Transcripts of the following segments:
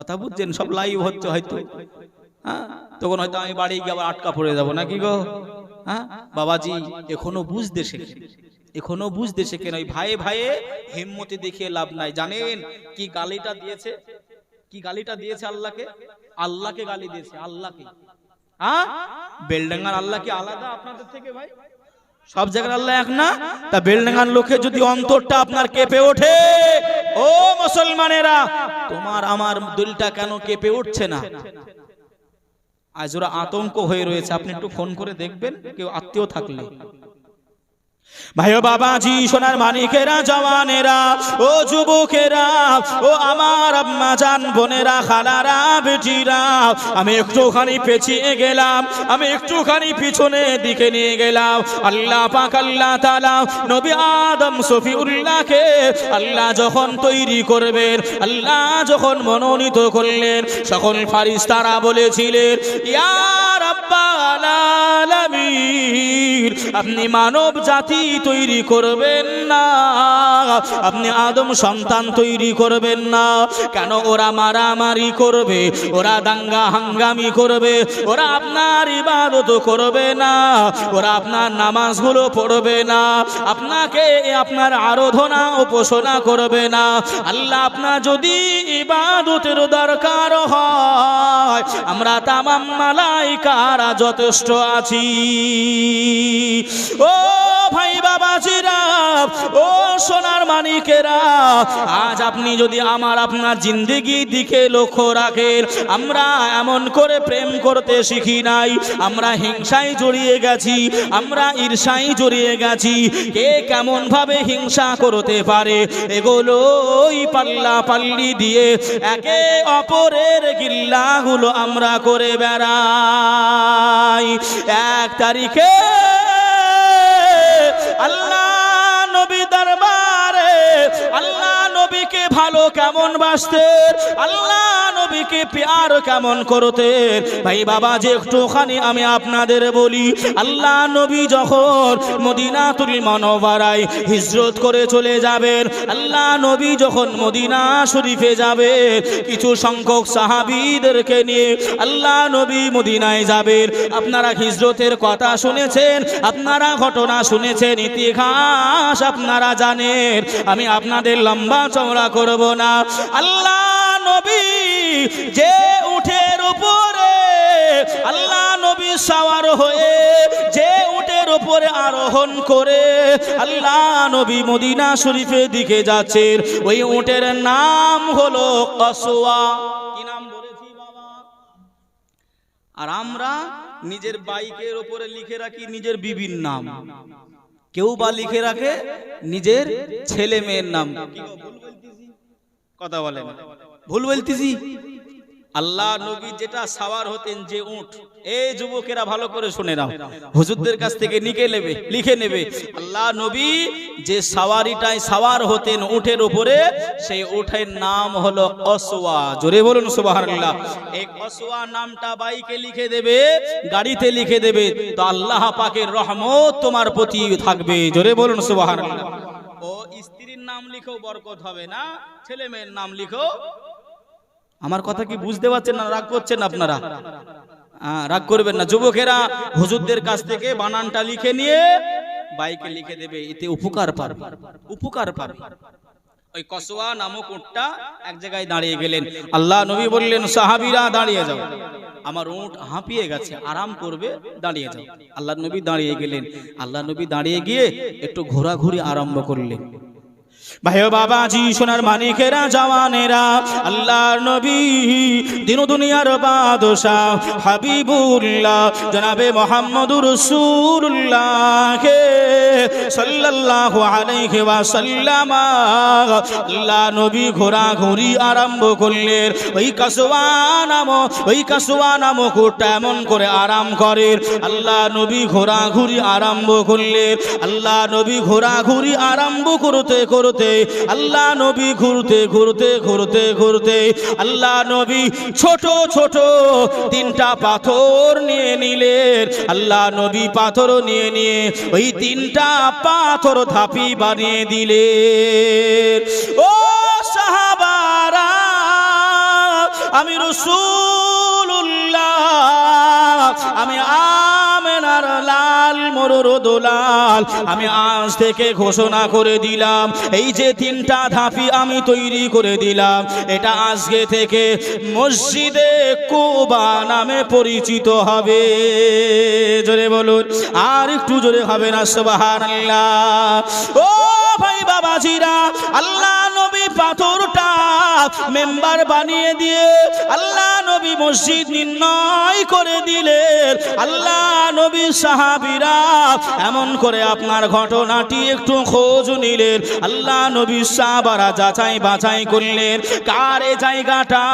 কথা বুঝছেন? সব লাইভ হচ্ছে হয়তো। হ্যাঁ? তখন হয়তো আমি বাড়ি গিয়ে আবার আটকা পড়ে যাব নাকি গো? হ্যাঁ? বাবাজি এখনও বুঝতে শেখে এখনও বুঝতে শেখেন। ওই ভাইয়ে ভাইয়ে হিম্মতি দেখিয়ে লাভ নাই। জানেন কি গালিটা দিয়েছে? কি গালিটা দিয়েছে আল্লাহকে? আল্লাহকে গালি দিয়েছে আল্লাহকে। হ্যাঁ? বেলডাঙ্গার আল্লাহ কি আলাদা আপনাদের থেকে ভাই? সব জায়গায় আল্লাহ এক না? তা বেলডাঙ্গার লোকে যদি অন্তরটা আপনার কেঁপে ওঠে, ও মুসলমানেরা, তোমার আমার দিলটা কেন কেঁপে উঠছে না? আজ ওরা আতঙ্ক হয়ে রয়েছে, আপনি একটু ফোন করে দেখবেন, কেউ আত্মীয় থাকলে। ভাই ও বাবাজি, সোনার মানিকেরা জওয়ানেরা, ও যুবকেরা, ও আমার আম্মা জান, বোনেরা, খালারা, বেটিরা, আমি একটুখানি পেছিয়ে গেলাম, আমি একটুখানি পিছনে দিকে নিয়ে গেলাম। আল্লাহ পাক, আল্লাহ তাআলা নবী আদম সফিউল্লাহকে আল্লাহ যখন তৈরি করবেন, আল্লাহ যখন মনোনীত করলেন, সকল ফারিস্তারা বলেছিলেন, ইয়া আপনি মানব জাতি তৈরি করবেন না। আপনি আদম সন্তান তৈরি করবেন না। কেন ওরা মারামারি করবে? ওরা দাঙ্গা হাঙ্গামি করবে? ওরা আপনার ইবাদত করবে না। ওরা আপনার নামাজগুলো পড়বে না। আপনাকে আপনার আরাধনা উপাসনা করবে না। আল্লাহ আপনার যদি ইবাদতের দরকার হয়, আমরা তামাম মালাইকারা যথেষ্ট আছি। ও ভাই বাবাজিরা ও সোনার মানিকেরা, আজ আপনি যদি আমার আপনার জিন্দেগি দিকে লক্ষ্য রাখেন, আমরা এমন করে প্রেম করতে শিখি নাই, আমরা হিংসায় জড়িয়ে গেছি, আমরা ঈর্ষায় জড়িয়ে গেছি, কে কেমন ভাবে হিংসা করতে পারে, এগুলোই পাল্লা পাল্লি দিয়ে একে অপরের গিল্লাগুলো আমরা করে বেড়াই এক তারিখে আল্লাহ নবী দরবার নবীকে ভালো কেমন বাসতেন? আল্লাহ নবীকে প্যার কেমন করতেন? ভাই বাবা, যে একটুখানি আমি আপনাদের বলি, আল্লাহ নবী যখন মদিনা মদিনাতুল মনোবারায় হিজরত করে চলে যাবেন, আল্লাহ নবী যখন মদিনা শরীফে যাবে কিছু সংখ্যক সাহাবিদেরকে নিয়ে আল্লাহ নবী মদিনায় যাবেন। আপনারা হিজরতের কথা শুনেছেন, আপনারা ঘটনা শুনেছেন, ইতিহাস আপনারা জানেন। আমি আপনাদের লম্বা চওড়া করব না। আল্লাহ নবী যে উঠের উপরে, আল্লাহ নবী সাওয়ার হয়ে যে উটের উপরে আরোহণ করে, আল্লাহ নবী মদিনা শরীফের দিকে যাচ্ছেন। ওই উটের নাম হলো কসোয়া কি নাম বলেছি বাবা? আর আমরা নিজের বাইকের ওপরে লিখে রাখি নিজের বিবির নাম। কেউ বা লিখে রাখে নিজের ছেলে মেয়ের নাম? কথা বলেন ভুল বলতেছি? আল্লাহ নবী যেটা সাওয়ার হতেন যে উট এই যুবকেরা ভালো করে শুনে নাও। হুজুরদের কাছ থেকে লিখে নেবে লিখে নেবে। আল্লাহ নবী যে সাওয়ারিটায় সাওয়ার হতেন উটের উপরে, সেই উটের নাম হলো কসওয়া জোরে বলুন, সুবহানাল্লাহ। এই কসওয়া নামটা বাইকে লিখে দেবে, গাড়িতে লিখে দেবে। তো আল্লাহ পাকের রহমত তোমার প্রতি থাকবে। জোরে বলুন, সুবহানাল্লাহ। ও নাম লিখো বরকত হবে না ছেলে মেয়ের নাম লিখো আমার কথা কি বুঝতে পারছেন না? রাগ করছেন আপনারা? রাগ করবেন না। যুবকেরা হুজুরদের কাছ থেকে বানানটা লিখে নিয়ে বাইকে লিখে দেবে, এতে উপকার পাবে। উপকার পাবে। ওই কসোয়া নামক উটটা এক জায়গায় দাঁড়িয়ে গেলেন। আল্লাহ নবী বললেন, সাহাবীরা, দাঁড়িয়ে যাও। আমার উট হাঁপিয়ে গেছে, আরাম করবে, দাঁড়িয়ে যাও। আল্লাহ নবী দাঁড়িয়ে গেলেন। আল্লাহ নবী দাঁড়িয়ে গিয়ে একটু ঘোরাঘুরি আরম্ভ করলেন। ভাই বাবাজি, সোনার মানিকেরা জওয়ানেরা, আল্লাহর নবী দিন দুনিয়ার বাদশাহ, হাবিবুল্লাহ, জনাবে মোহাম্মদুর রাসূলুল্লাহ কে সাল্লাল্লাহু আলাইহি ওয়াসাল্লাম, আল্লাহ নবী ঘোরাঘুরি আরম্ভ করলেন। ওই কাসওয়া নাম ওই কাসওয়া নামক উটটা এমন করে আরাম করেন আল্লাহ নবী ঘোরাঘুরি আরম্ভ করলেন। আল্লাহ নবী ঘোরাঘুরি আরম্ভ করতে করতে, আল্লাহ নবী ঘুরতে ঘুরতে ঘুরতে ঘুরতে, আল্লাহ নবী ছোট ছোট তিনটা পাথর নিয়ে নিলেন। আল্লাহ নবী পাথর নিয়ে নিয়ে ওই তিনটা পাথর ধাপি বানিয়ে দিলে ও সাহাবারা আমি রসুল্লাহ আমি আমেনার লাল মরুর আমি আজ থেকে ঘোষণা করে দিলাম, এই যে তিনটা ধাপি আমি তৈরি করে দিলাম, এটা আজকে থেকে মসজিদে কুবা নামে পরিচিত হবে। জোরে বলুন, আর একটু জোরে হবে না সুবাহান ও ভাই আল্লাহ নবী পাথরটা মেম্বার বানিয়ে দিয়ে আল্লাহ নবী মসজিদ নির্ণয় করে দিলেন। আল্লাহ নবী সাহাবিরা এমন করে আপনার ঘটনাটি একটু খোঁজ নিলেন। আল্লাহ নবী সাহাবারা যাচাই বাছাই করলেন, কার এ জায়গাটা,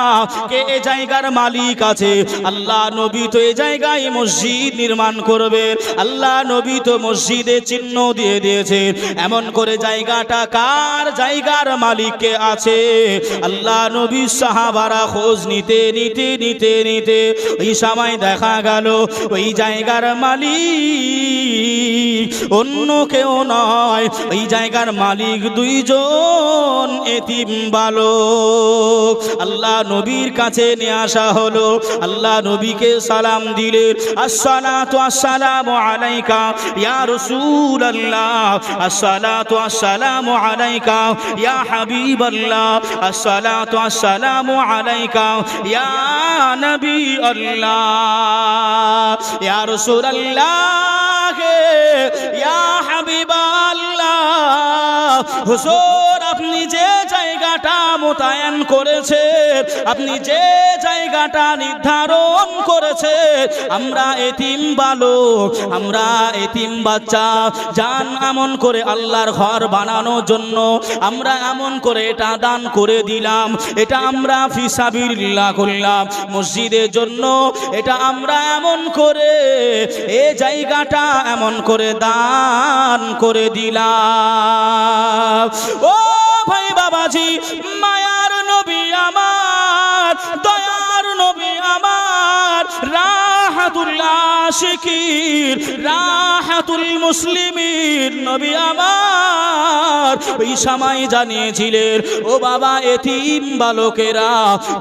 কে এ জায়গার মালিক আছে। আল্লাহ নবী তো এই জায়গায় মসজিদ নির্মাণ করবেন, আল্লাহ নবী তো মসজিদে চিহ্ন দিয়ে দিয়েছেন। এমন করে জায়গাটা কার জায়গার মালিককে আছে? আল্লাহ নবী সাহাবারা খোঁজ নিতে নিতে নিতে নিতে ওই সময় দেখা গেল, ওই জায়গার মালিক অন্য কেউ নয়। ওই জায়গার মালিক দুইজন এতিম বালক। আল্লাহ নবীর কাছে নিয়ে আসা হলো। আল্লাহ নবীকে সালাম দিলেন আসসালাতু আসসালামু আলাইকা, ইয়া রাসূলুল্লাহ। আসসালাতু আসসালামু আলাইকা, ইয়া হাবিবাল্লাহ। আসসালাতু আসসালামু আলাইকা, ইয়া নবী আল্লাহ। ইয়া রাসূলুল্লাহ। ইয়া হাবিবাল্লাহ জায়গাটা মোতায়েন করেছেন আপনি যে জায়গাটা নির্ধারণ করেছে, আমরা এতিম বালক, আমরা এতিম বাচ্চা, যান এমন করে আল্লাহর ঘর বানানোর জন্য আমরা এমন করে এটা দান করে দিলাম, এটা আমরা ফিসাবিল্লাহ করলাম, মসজিদের জন্য এটা আমরা এমন করে, এ জায়গাটা এমন করে দান করে দিলাম। ও ভাই বাবাজি মায়ার নবী আমার দয়ার নবী আমার রাহাতুল্লাহ শিকির রাহাতুল মুসলিমির নবী আমার। ওই সময় জানিয়েছিলেন, ও বাবা, এতিম বালকেরা,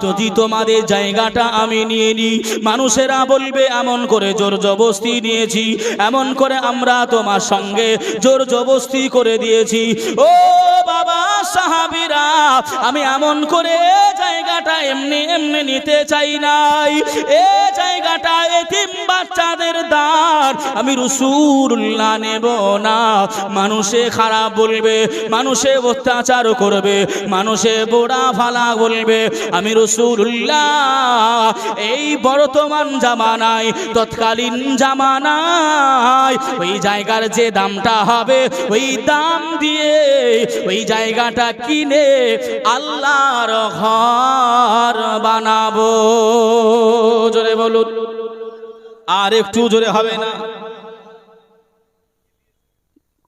যদি তোমাদের জায়গাটা আমি নিয়ে নিই, মানুষেরা বলবে, এমন করে জোর জবস্তি নিয়েছি, এমন করে আমরা তোমার সঙ্গে জোর জবস্তি করে দিয়েছি। ও বাবা, সাহাবিরা, আমি এমন করে জায়গাটা এমনি এমনি নিতে চাই নাই। এ জায়গাটা এতিম বাচ্চাদের দান আমি রসুল্লাহ নেব না। মানুষে খারাপ বলবে, মানুষে অত্যাচার করবে, মানুষে বোড়া ফালা বলবে। আমি রসুল্লাহ, এই বর্তমান জামানায়, তৎকালীন জামানায়, ওই জায়গার যে দামটা হবে, ওই দাম দিয়ে ওই জায়গাটা কিনে আল্লাহর ঘর বানাবো। জোরে বলুন। আর একটু জোরে হবে না।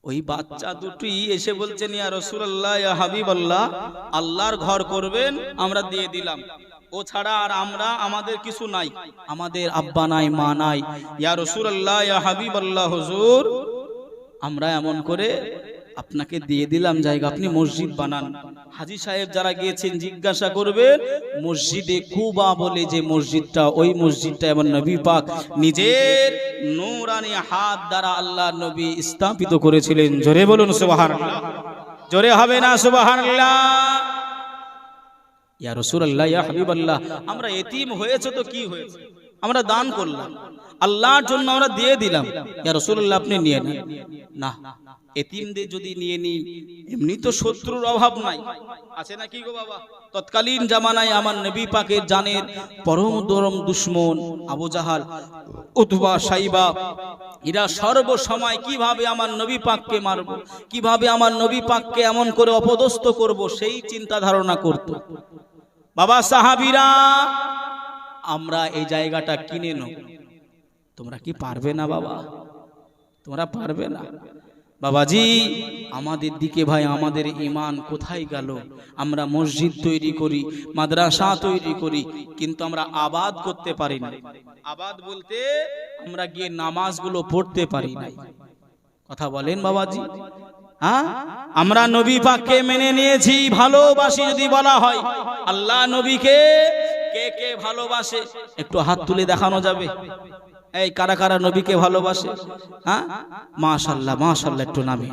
ওই বাচ্চা দুটি এসে বলছেন, ইয়া রসুল্লাহ ইয়া হাবিব আল্লাহ আল্লাহর ঘর করবেন, আমরা দিয়ে দিলাম। ও ছাড়া আর আমরা, আমাদের কিছু নাই। আমাদের আব্বা নাই, মা নাই। ইয়া রসুল্লাহ ইয়া হাবিব আল্লাহ হজুর, আমরা এমন করে আপনাকে দিয়ে দিলাম জায়গা, আপনি মসজিদ বানান। হাজি সাহেব যারা গিয়েছেন, জিজ্ঞাসা করবেন, মসজিদে কুবা বলে যে মসজিদটা, ওই মসজিদটা এমন নবী পাক নিজের নূরানি হাত দ্বারা আল্লাহ নবী স্থাপিত করেছিলেন। জোরে বলুন, সুবহানাল্লাহ। জোরে হবে না, সুবহানাল্লাহ। ইয়া রাসূলুল্লাহ, ইয়া হাবিবাল্লাহ, আমরা এতিম হয়েছে তো কি হয়েছে? আমরা দান করলাম। আল্লাহর জন্য আমরা দিয়ে দিলাম। ইয়া রাসূলুল্লাহ, আপনি নিয়ে নেন। না, এতিমদের যদি নিয়ে নিই, এমনি তো শত্রুর অভাব নাই। আছে নাকি গো বাবা? তৎকালীন জামানায় আমার নবী পাকের জানের পরম দরম দুশ্মন আবু জাহাল, উতবা সাইবা, এরা সর্ব সময় কীভাবে আমার নবী পাককে মারব, কীভাবে আমার নবী পাককে এমন করে অপদস্থ করব, সেই চিন্তা ধারণা করত। বাবা সাহাবিরা, আমরা এই জায়গাটা কিনে নেব। তোমরা কি পারবে না, বাবা? তোমরা পারবে না। বাবাজি, আমাদের দিকে ভাই, আমাদের ইমান কোথায় গেল? আমরা মসজিদ তৈরি করি, মাদ্রাসা তৈরি করি, কিন্তু আমরা আবাদ করতে পারি না। আবাদ বলতে আমরা গিয়ে নামাজগুলো পড়তে পারি না। কথা বলেন, বাবাজি। হ্যাঁ? আমরা নবী পাককে মেনে নিয়েছি, ভালোবাসি যদি বলা হয়। আল্লাহ নবীকে কে কে ভালোবাসে? একটু হাত তুলে দেখানো যাবে। এই কারা কারা নবীকে ভালোবাসে? হ্যাঁ? মাশাল্লাহ মাশাল্লাহ, একটু নামে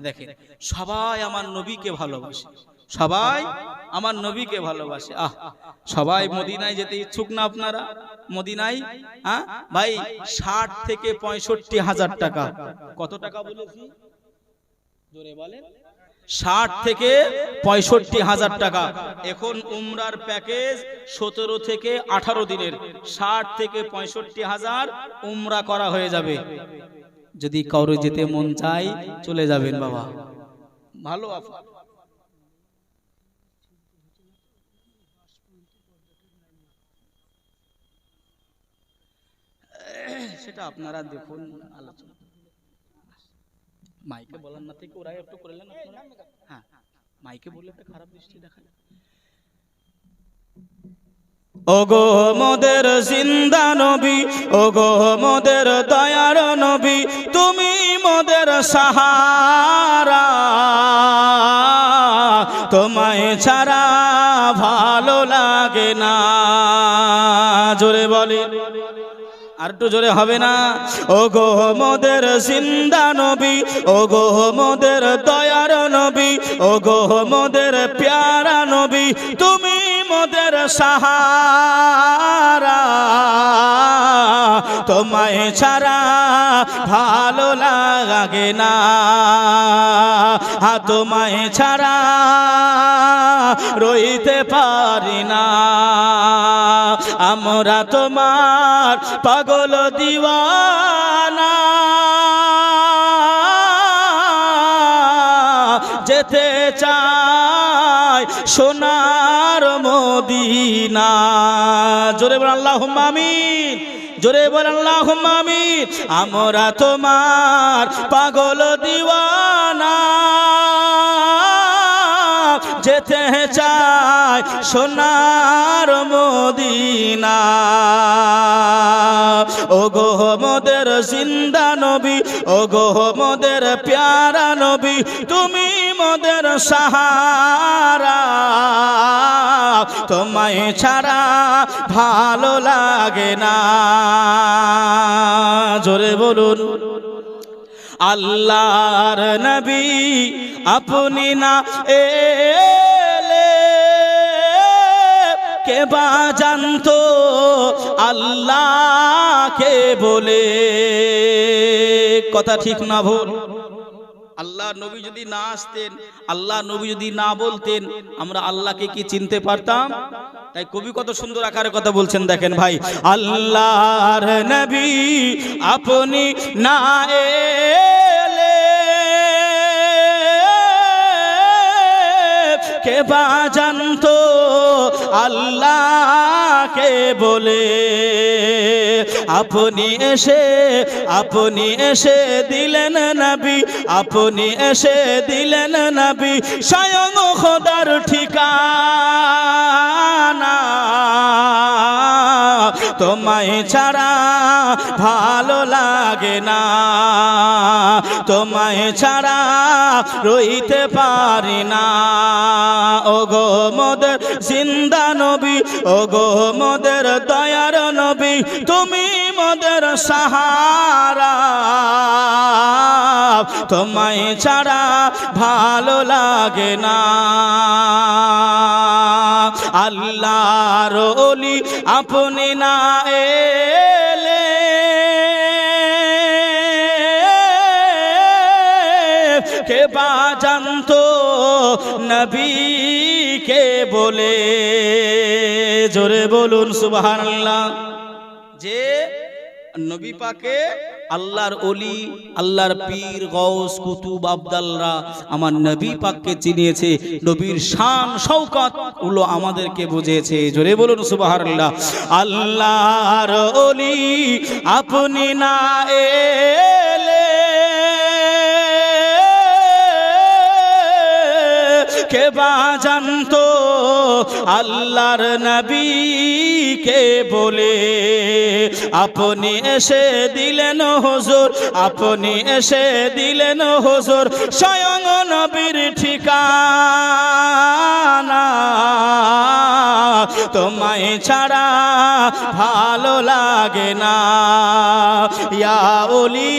দেখেন, সবাই আমার নবীকে ভালোবাসে। সবাই আমার নবীকে ভালোবাসে। আহ, সবাই মদিনায় যেতে ইচ্ছুক না আপনারা? মদিনায়? হ্যাঁ? ভাই, ষাট থেকে পঁয়ষট্টি হাজার টাকা। কত টাকা বলেছি? জোরে বলেন। ষাট থেকে পঁয়ষট্টি হাজার টাকা। এখন উমরার প্যাকেজ সতেরো থেকে আঠারো দিনের। ষাট থেকে পঁয়ষট্টি হাজার উমরা করা হয়ে যাবে। যদি কারও যেতে মন চাই চলে যাবেন বাবা। ভালো সেটা আপনারা দেখুন, আলোচনা। মাইকে। বলার না থেকে ওরাই একটু করলেন আপনারা। হ্যাঁ মাইকে বললে একটা খারাপ দৃষ্টি দেখায় ওগো মোদের জিন্দা নবী ওগো মোদের দয়ার নবী তুমি মোদের সাহারা। তোমায় ছাড়া ভালো লাগে না। জোরে বলে আর একটু জোরে হবে না। ও গো মোদের জিন্দা নবী ও গো মোদের দয়ার নবী ও গো মোদের প্যারা নবী, তুমি মোদের সাহারা। তোমায় ছাড়া ভালো লাগে না। তোমায় ছাড়া রইতে পারি না। আমরা তোমার পাগল দিওয়ানা। যেতে চাই সোনার মদিনা। জোরে বল আল্লাহ আমিন। জোরে বল আল্লাহ আমিন। আমরা তোমার পাগল দিওয়ানা। যেতে চাই সোনার মদিনা। ও গো মোদের জিন্দা নবী ও গো মোদের প্যারা নবী, তুমি মোদের সাহারা। তোমায় ছাড়া ভালো লাগে না। জোরে বলুন। আল্লাহর নবী আপনি না এলে কে বা জানতো? আল্লাহকে বলে। কথা ঠিক না ভুল। আল্লাহ নবী যদি না আসতেন, আল্লাহ নবী যদি না বলতেন, আমরা আল্লাহকে কি চিনতে পারতাম? তাই কবি কত সুন্দর আকারে কথা বলছেন, দেখেন ভাই। আল্লাহর নবী আপনি না এলে কে বা জানতো আল্লাহকে বলে। আপনি এসে আপনি এসে দিলেন নাবি, আপনি এসে দিলেন নাবি, স্বয়ং খোদার ঠিকানা। তোমায় ছাড়া ভালো লাগে না। তোমায় ছাড়া রইতে পারি না। ও গো মোদের জিন্দা নবী ও গো মোদের দয়ার নবী, তুমি মোদের সাহারা। তোমায় ছাড়া ভালো লাগে না। আল্লাহর ওলি আপনি না এলে। কে বা জানতো নবীকে বলে? জোরে বলুন, সুবহানাল্লাহ। যে নবী পাকে আল্লাহর অলি আল্লাহর পীর গৌস কুতুব আবদাল্লা আমার নবী পাককে চিনিয়েছে, নবীর শান শৌকত উলো আমাদেরকে বুঝিয়েছে। জোরে বলুন সুবহানাল্লাহ। আল্লাহর অলি আপনি না এলে কে বা জানতো আল্লাহর নবী কে বলে? আপনি এসে দিলেন হজুর, আপনি এসে দিলেন হজুর, স্বয়ং নবীর ঠিকানা। তোমায় ছাড়া ভালো লাগে না। ইয়া ওলি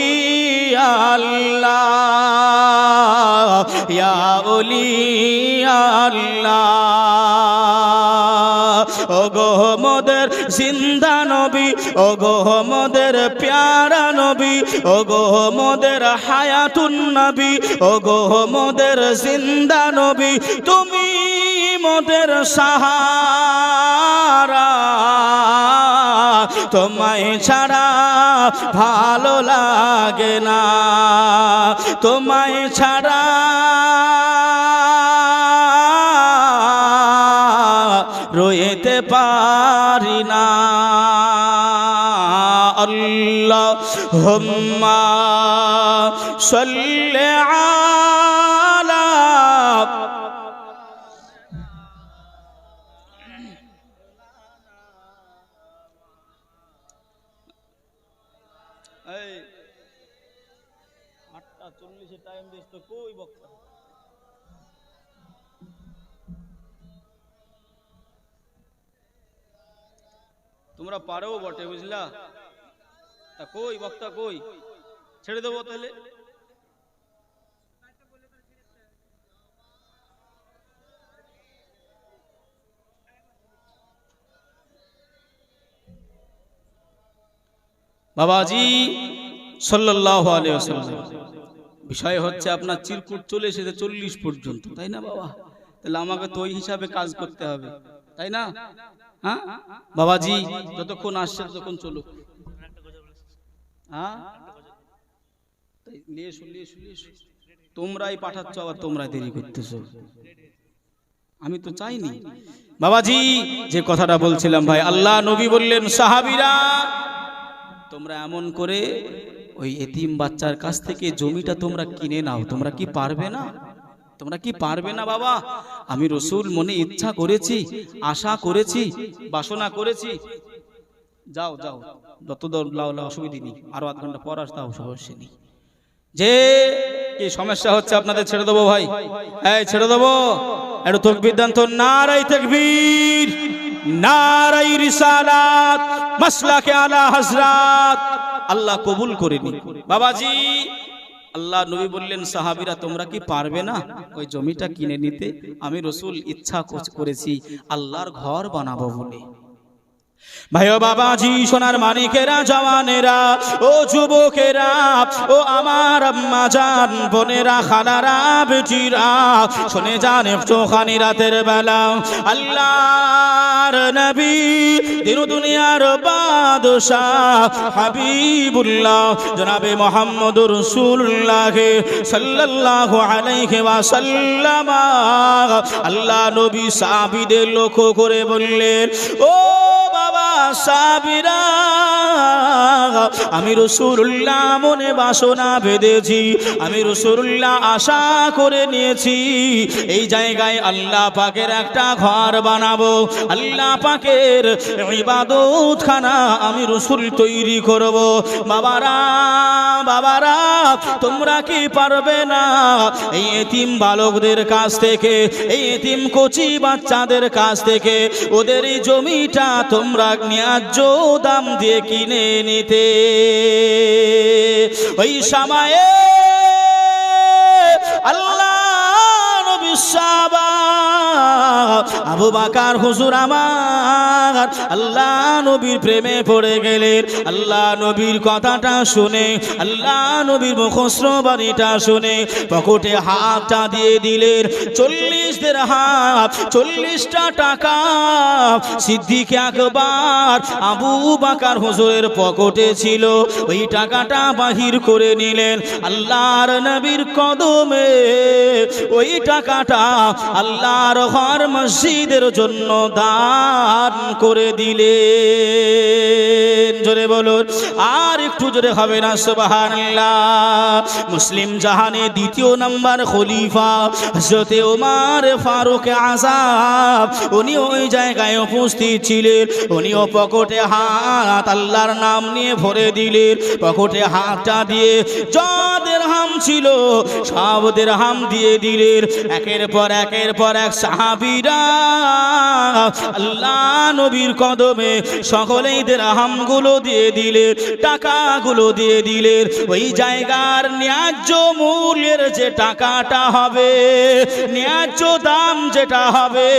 আল্লাহ, ইয়া ওলি আল্লাহ। ও গো মোদের জিন্দা নবী ও গো মোদের প্যারা নবী ও গো মোদের হায়াতুন নবী ও গো মোদের জিন্দা নবী, তুমি মোদের সাহারা। তোমায় ছাড়া ভালো লাগে না। তোমায় ছাড়া রয়েতে পারি না। আল্লাহ হুম্মা সাল্লি আলা আটটা চল্লিশে টাইম দিস তো কই বক্তা? তোমরা পারো বটে, বুঝলা? তা কই বক্তা, কই? ছেড়ে দেবো তাহলে। বাবাজি, সাল্লাল্লাহু আলাইহি ওয়াসাল্লাম। বিষয় হচ্ছে আপনার চিরকুট চলে এসেছে চল্লিশ পর্যন্ত, তাই না বাবা? তাহলে আমাকে তো ওই হিসাবে কাজ করতে হবে, তাই না? হ্যাঁ? বাবাজি, যতক্ষণ আসছে ততক্ষণ চলুক। হ্যাঁ? তোমরাই পাঠাচ্ছ, আবার তোমরা দেরি করতেছো। আমি তো চাইনি। বাবাজি, যে কথাটা বলছিলাম ভাই, আল্লাহ নবী বললেন, সাহাবিরা তোমরা এমন করে ওই এতিম বাচ্চার কাছ থেকে জমিটা তোমরা কিনে নাও। তোমরা কি পারবে না? তোমরা কি পারবে না বাবা? আমি রসুল মনে ইচ্ছা করেছি, আশা করেছি, বাসনা করেছি। যাও যাও। যত লাও অসুবিধা নেই। আরও আধ ঘণ্টা পর আসতে সমস্যা নেই। যে, কি সমস্যা হচ্ছে আপনাদের ছেড়ে দেবো ভাই? এই, ছেড়ে দেবো। একটু তকবির দেন নারাই তকবীর। নারাই রিসালাত, মাসলাকে আলা হযরত। আল্লাহ কবুল করেনি বাবাজি, আল্লাহ নবী বললেন, সাহাবিরা, তোমরা কি পারবে না? ওই জমিটা কিনে নিতে? আমি রসুল ইচ্ছা করেছি, আল্লাহর ঘর বানাবো বলে। ভাই বাবাজি, সোনার মানিকেরা জওয়ানেরা, ও যুবকেরা, ও আমার আম্মা জান, বোনেরা, খালারা, বেটিরা, শুনে যান একটুখানি রাতের বেলা। আল্লাহর নবী দিন দুনিয়ার বাদশাহ, হাবিবুল্লাহ, জনাবে মোহাম্মদ রসুল্লাহ সাল্লাল্লাহু আলাইহি ওয়াসাল্লাম। আল্লাহ নবী সাহাবীদের লক্ষ্য করে বললেন, ও সাবিরা। আমি রসুল্লাহ মনে বাসনা বেঁধেছি, আমি রসুল্লাহ আশা করে নিয়েছি। এই জায়গায় আল্লাহ পাকের একটা ঘর বানাবো, আল্লাহ পাকের খানা আমি রসুল তৈরি করব। বাবারা বাবারা, তোমরা কি পারবে না? এই এতিম বালকদের কাছ থেকে, এই এতিম কচি বাচ্চাদের কাছ থেকে, ওদের এই জমিটা তোমরা ন্যায্য দাম দিয়ে কিনে নিতে। ওই সময়ে আবু বাকার হুজুর আমার। আল্লাহ নবীর প্রেমে পড়ে গেলেন। আল্লাহ নবীর কথাটা শুনে, আল্লাহ নবীর মুখশ্র বাণীটা শুনে পকেটে হাতটা দিয়ে দিলেন। চল্লিশ দের হাত, চল্লিশটা টাকা। সিদ্দিক একবার আবু বাকার হুজুরের পকেটে ছিল। ওই টাকাটা বাহির করে নিলেন। আল্লাহর নবীর কদমে ওই টাকাটা আল্লাহর ঘর মসজিদের জন্য দান করে দিলে জোরে বলুন, আর একটু জোরে হবে না, সুবহানাল্লাহ। মুসলিম জাহানে দ্বিতীয় নাম্বার খলিফা হযরতে ওমর ফারুক আযাব, উনি ওই জায়গায় উপস্থিত ছিলেন। উনিও পকেটে হাত আল্লাহর নাম নিয়ে ভরে দিলেন। পকেটে হাতটা দিয়ে যাদের হাম ছিল সবদের হাম দিয়ে দিলেন। একের পর একের পর এক সাহাবীরা আল্লাহ নবীর কদমে সকলেই হামগুলো দিয়ে দিলে টাকাগুলো দিয়ে দিলেন। ওই জায়গার ন্যায্য মূল্যের যে টাকাটা হবে, ন্যায্য দাম যেটা হবে,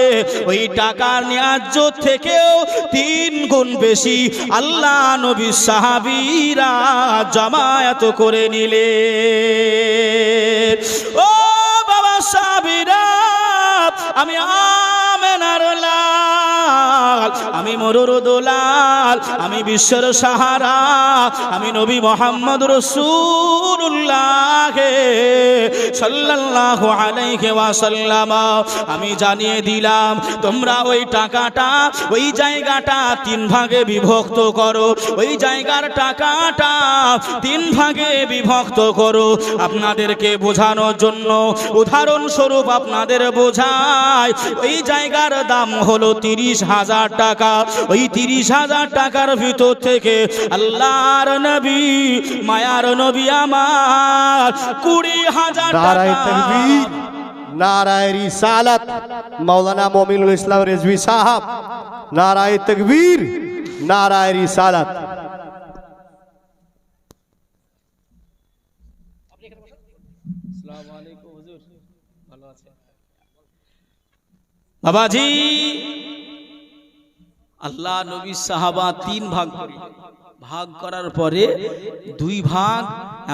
ওই টাকার ন্যায্য থেকেও তিন গুণ বেশি আল্লাহ নবী সাহাবীরা জমায়েত করে নিলে আমি মরুর দোলাল আমি বিশ্বের সাহারা আমি নবী মোহাম্মদ রসুল্লাহ সাল্লাল্লাহু আলাইহি ওয়াসাল্লাম। আমি জানিয়ে দিলাম, তোমরা ওই টাকাটা, ওই জায়গাটা তিন ভাগে বিভক্ত করো। ওই জায়গার টাকাটা তিন ভাগে বিভক্ত করো। আপনাদেরকে বোঝানোর জন্য উদাহরণস্বরূপ আপনাদের বোঝায় ওই জায়গার দাম হলো তিরিশ হাজার টাকা। ওই তিরিশ হাজার টাকার ভিতর থেকে আল্লাহর নবী, মায়ার নবী আমার কুড়ি হাজার নারায় টাকা তকবীর নারায় রিসালাত মাওলানা মমিনুল ইসলাম রেজভি সাহাব নারায় তকবীর নারায় রিসালাত। বাবাজি আল্লাহ নবী সাহাবা তিন ভাগ করি। ভাগ করার পরে দুই ভাগ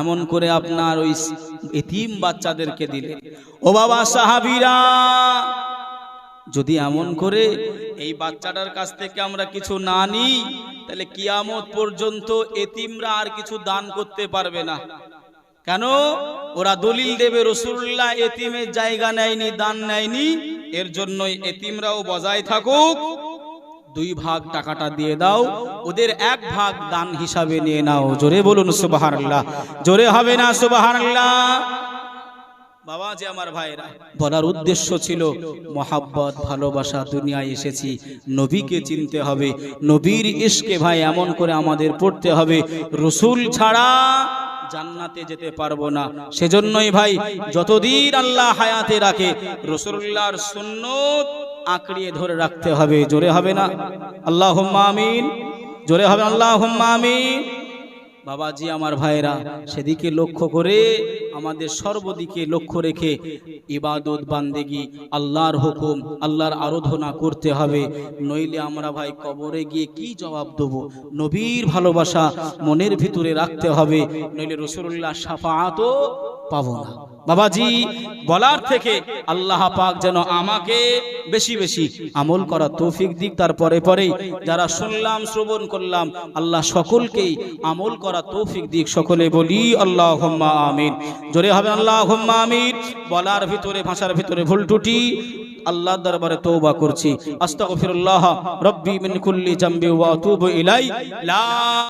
এমন করে আপনার ওই এতিম বাচ্চাদেরকে দিলে। ও বাবা সাহাবীরা, যদি এমন করে এই বাচ্চাটার কাছ থেকে আমরা কিছু না নিই, তাহলে কিয়ামত পর্যন্ত এতিমরা আর কিছু দান করতে পারবে না। কেন? ওরা দলিল দেবে রসুল্লাহ এতিমের জায়গা নেয়নি, দান নেয়নি, এর জন্যই এতিমরাও বজায় থাকুক। দুই ভাগ টাকাটা দিয়ে দাও, ওদের এক ভাগ দান হিসাবে নিয়ে নাও। জোরে বলুন, সুবহানাল্লাহ। জোরে হবে না, সুবহানাল্লাহ? বাবা যে আমার ভাইরা, বলার উদ্দেশ্য ছিল মহাব্বত, ভালোবাসা, দুনিয়ায় এসেছি। নবীকে চিনতে হবে। নবীর ইশকে ভাই এমন করে আমাদের পড়তে হবে, রসুল ছাড়া জান্নাতে যেতে পারব না। সেজন্যই ভাই, যতদিন আল্লাহ হায়াতে রাখে, রসুল্লাহর সুন্নত আঁকড়িয়ে ধরে রাখতে হবে, জোরে হবে না? আল্লাহ আমিন। জোরে হবে আল্লাহ আমিন। বাবাজি, আমার ভাইরা সেদিকে লক্ষ্য করে আমাদের সর্বদিকে লক্ষ্য রেখে ইবাদত, বান্দেগি, আল্লাহর হুকুম, আল্লাহর আরাধনা করতে হবে। নইলে আমরা ভাই কবরে গিয়ে কি জবাব দেব? নবীর ভালোবাসা মনের ভিতরে রাখতে হবে, নইলে রসুল্লাহ সাফাতও পাবো না। বাবাজি, বলার থেকে আল্লাহ পাক যেন আমাকে বেশি বেশি আমল করা তৌফিক দিক। তারপরে পরেই যারা শুনলাম, শ্রবণ করলাম, আল্লাহ সকলকেই আমল করা তৌফিক দিক। সকলে বলি আল্লাহ আমিন। জোরে হবে আল্লাহ আমিন। বলার ভিতরে, ভাষার ভিতরে ভুল টুটি আল্লাহ দরবারে তৌবা করছি। আস্তাগফিরুল্লাহ, রব্বি মিন কুল্লি জামবি ওয়া আতুবু ইলাই। লা